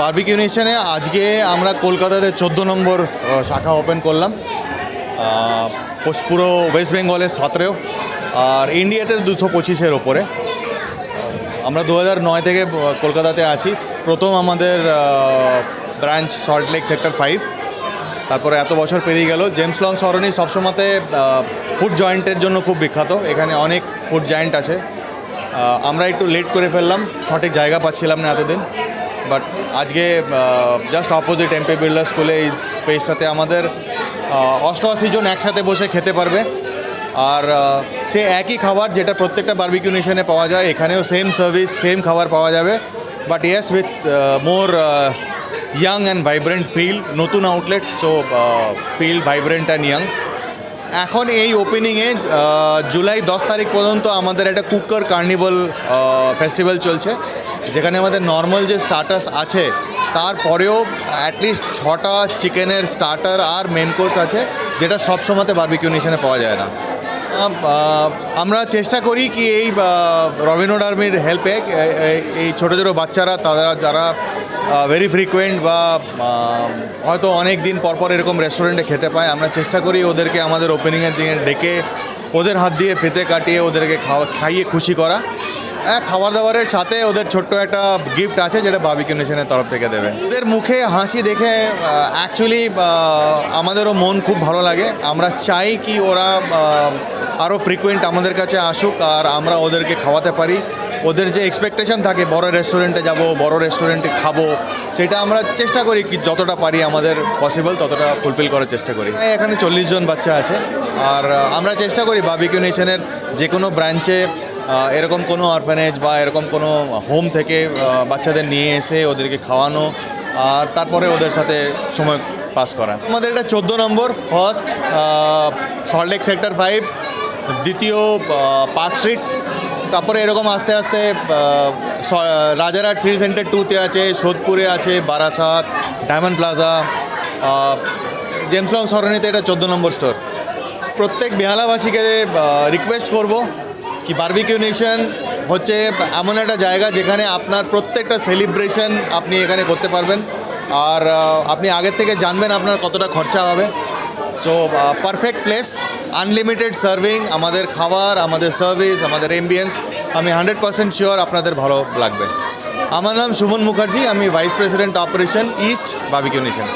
Barbecue নেশনে আজকে আমরা কলকাতাতে চোদ্দ নম্বর শাখা ওপেন করলাম। পুরো ওয়েস্ট বেঙ্গলের সতেরো আর ইন্ডিয়াতে দুশো পঁচিশের ওপরে। আমরা দু নয় থেকে কলকাতাতে আছি। প্রথম আমাদের ব্রাঞ্চ সল্টলেক সেক্টর ফাইভ তারপরে এত বছর পেরিয়ে গেল। জেমস লং সরণি সবসময়তে ফুড জয়েন্টের জন্য খুব বিখ্যাত। এখানে অনেক ফুড জয়েন্ট আছে। আমরা একটু লেট করে ফেললাম। সঠিক জায়গা পাচ্ছিলাম না এতদিন। বাট আজকে জাস্ট অপোজিট এমপি বিল্ডার স্কুলে এই স্পেসটাতে আমাদের অষ্টআশি জন একসাথে বসে খেতে পারবে। আর সে একই খাবার যেটা প্রত্যেকটা বার্বিকিউ নেশনে পাওয়া যায়, এখানেও সেম সার্ভিস সেম খাবার পাওয়া যাবে। But yes with more young and vibrant feel নতুন outlet so feel vibrant and young এখন এই ওপেনিংয়ে জুলাই দশ তারিখ পর্যন্ত আমাদের একটা কুকার কার্নিভাল ফেস্টিভ্যাল চলছে। যেখানে আমাদের নর্মাল যে স্টার্টার্স আছে, তারপরেও অ্যাটলিস্ট ছটা চিকেনের স্টার্টার আর মেন কোর্স আছে, যেটা সব সময়তে বার্বিকিউ নেশনে পাওয়া যায় না। আমরা চেষ্টা করি কি এই রবিনোড আর্মির হেল্পে এই ছোটো ছোটো বাচ্চারা, তারা যারা ভেরি ফ্রিকুয়েন্ট বা হয়তো অনেক দিন পর পর এরকম রেস্টুরেন্টে খেতে পায়। আমরা চেষ্টা করি ওদেরকে আমাদের ওপেনিংয়ের দিনে ডেকে, ওদের হাত দিয়ে ফেতে কাটিয়ে ওদেরকে খাওয়া, খাইয়ে খুশি করা। হ্যাঁ খাবার দাবারের সাথে ওদের ছোট্ট একটা গিফট আছে যেটা বাবিকিউ নেশনের তরফ থেকে দেবে। ওদের মুখে হাসি দেখে অ্যাকচুয়ালি আমাদেরও মন খুব ভালো লাগে। আমরা চাই কি ওরা আরও ফ্রিকুয়েন্ট আমাদের কাছে আসুক আর আমরা ওদেরকে খাওয়াতে পারি। ওদের যে এক্সপেকটেশন থাকে, বড় রেস্টুরেন্টে যাব, বড় রেস্টুরেন্টে খাব, সেটা আমরা চেষ্টা করি কি যতটা পারি আমাদের পসিবল ততটা ফুলফিল করার চেষ্টা করি। এখানে চল্লিশ জন বাচ্চা আছে। আর আমরা চেষ্টা করি বাবিকিউ নেশনের যে কোনো ব্রাঞ্চে এরকম কোনো অরফানেজ বা এরকম কোনো হোম থেকে বাচ্চাদের নিয়ে এসে ওদেরকে খাওয়ানো, আর তারপরে ওদের সাথে সময় পাস করা। আমাদের এটা চোদ্দ number first Salt Lake sector five দ্বিতীয় পার্ক স্ট্রিট, তারপরে এরকম আস্তে আস্তে রাজারহাট সিটি সেন্টার টুতে আছে, সোদপুরে আছে, Barasat, diamond Plaza James Long সরণিতে এটা চোদ্দ নম্বর স্টোর প্রত্যেক বেহালাবাসীকে রিকোয়েস্ট করব কি বার্বিকিউ নেশন হচ্ছে এমন একটা জায়গা যেখানে আপনার প্রত্যেকটা সেলিব্রেশন আপনি এখানে করতে পারবেন। আর আপনি আগের থেকে জানবেন আপনার কতটা খরচা হবে। So perfect place unlimited serving আমাদের খাবার, আমাদের সার্ভিস আমাদের এম্বিয়েন্স আমি হান্ড্রেড পার্সেন্ট শিওর আপনাদের ভালো লাগবে। আমার নাম সুমন মুখার্জি, আমি vice president operation east Barbeque Nation